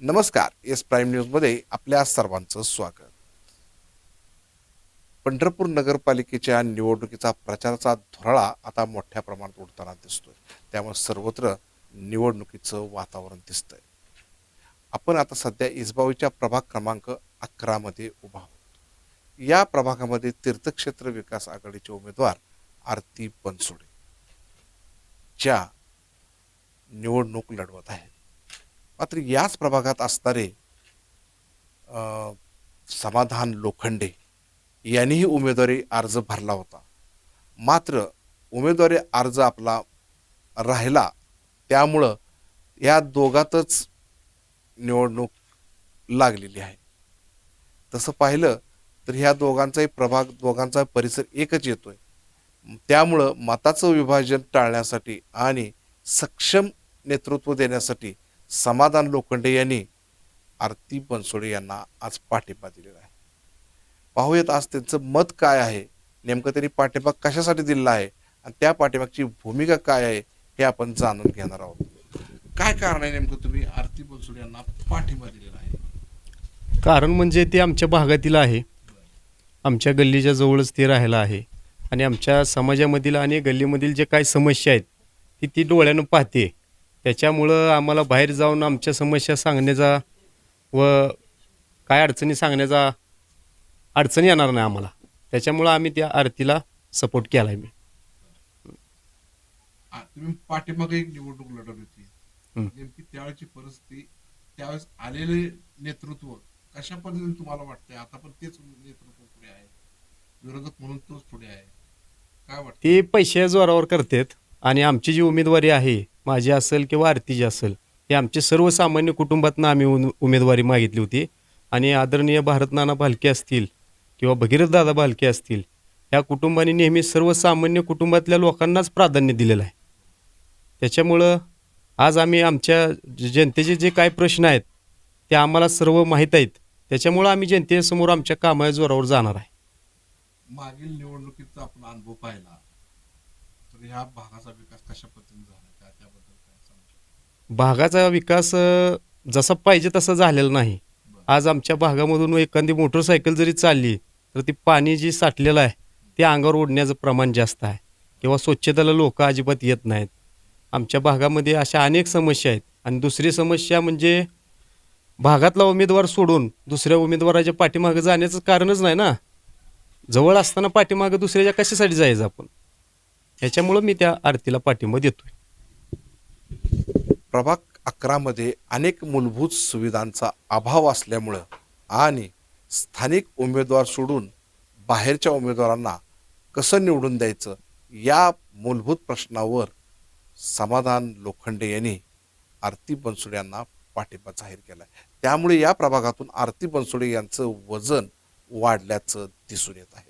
नमस्कार S prime न्यूजमध्ये आपल्या सर्वांचं स्वागत. पंढरपूर नगरपालिकेच्या निवडणुकीचा प्रचाराचा धुराळा आता मोठ्या प्रमाणात उडताना दिसतोय. त्यामुळे सर्वत्र निवडणुकीचं वातावरण दिसतंय. आपण आता सध्या इसबावीच्या प्रभाग क्रमांक अकरामध्ये उभा आहोत. या प्रभागामध्ये तीर्थक्षेत्र विकास आघाडीचे उमेदवार आरती बनसोडे ज्या निवडणूक लढवत आहेत. मात्र याच प्रभागात असणारे समाधान लोखंडे यांनीही उमेदवारी अर्ज भरला होता. मात्र उमेदवारी अर्ज आपला राहिला त्यामुळं या दोघातच निवडणूक लागलेली आहे. तसं पाहिलं तर ह्या दोघांचाही प्रभाग दोघांचा परिसर एकच येतोय. त्यामुळं मताचं विभाजन टाळण्यासाठी आणि सक्षम नेतृत्व देण्यासाठी समाधान लोखंडे यांनी आरती बनसोडे यांना आज पाठिंबा दिलेला आहे. पाहूयात आज त्यांचं मत काय आहे? नेमकं त्यांनी पाठिंबा कशासाठी दिलेला आहे? आणि त्या पाठिंबाची भूमिका काय आहे? हे आपण जाणून घेणार आहोत. काय कारण आहे नेमकं तुम्ही आरती बनसोडे यांना पाठिंबा दिलेला आहे? कारण म्हणजे ते आमच्या भागातील आहे. आमच्या गल्लीच्या जवळच ते राहिलं आहे. आणि आमच्या समाजामधील आणि गल्लीमधील जे काही समस्या आहेत ती ती डोळ्यानं पाहते त्याच्यामुळं आम्हाला बाहेर जाऊन आमच्या समस्या सांगण्याचा व काय अडचणी सांगण्याचा अडचणी येणार नाही आम्हाला. त्याच्यामुळं आम्ही त्या आरतीला सपोर्ट केला आहे मी. आ, तुम्ही पाठीमागे एक निवडणूक लढवली होती. नेमकी त्यावेळेची परिस्थिती त्यावेळेस आलेले नेतृत्व कशा पद्धतीने तुम्हाला वाटतंय? आता पण तेच नेतृत्व पुढे आहे. विरोधक म्हणून तोच पुढे आहे. काय वाटतं ते पैशाच्या जोरावर करतात आणि आमची जी उमेदवारी आहे माझी असेल किंवा आरतीची असेल हे आमचे सर्वसामान्य कुटुंबातनं आम्ही उन- उमेदवारी मागितली होती. आणि आदरणीय भारतनाना भालके असतील किंवा भगीरथ दादा भालके असतील या कुटुंबाने नेहमी सर्वसामान्य कुटुंबातल्या लोकांनाच प्राधान्य दिलेलं आहे. त्याच्यामुळं आज आम्ही आमच्या जनतेचे जे काही प्रश्न आहेत ते आम्हाला सर्व माहीत आहेत. त्याच्यामुळं आम्ही जनतेसमोर आमच्या कामाच्या जोरावर जाणार आहे. मागील निवडणुकीचा आपण अनुभव पाहिला. तर ह्या भागाचा विकास कशा पद्धतीने झाला का त्याबद्दल काय सांगू शकता? भागाचा विकास अ, जसा पाहिजे तसा झालेला नाही. आज आमच्या भागामधून एखादी मोटरसायकल जरी चालली तर ती पाणी जी साठलेलं आहे ते अंगावर ओढण्याचं प्रमाण जास्त आहे. किंवा स्वच्छतेला लोक अजिबात येत नाहीत. आमच्या भागामध्ये अशा अनेक समस्या आहेत. आणि दुसरी समस्या म्हणजे भागातला उमेदवार सोडून दुसऱ्या उमेदवाराच्या पाठीमागं जाण्याचं कारणच नाही ना? जवळ असताना पाठीमागं दुसऱ्याच्या कशासाठी जायचं आपण? ह्याच्यामुळं मी त्या आरतीला पाठिंबा देतोय. प्रभाग अकरामध्ये अनेक मूलभूत सुविधांचा अभाव असल्यामुळं आणि स्थानिक उमेदवार सोडून बाहेरच्या उमेदवारांना कसं निवडून द्यायचं या मूलभूत प्रश्नावर समाधान लोखंडे यांनी आरती बनसोडे यांना पाठिंबा जाहीर केला त्यामुळे या प्रभागातून आरती बनसोडे यांचं वजन वाढल्याचं दिसून येत आहे.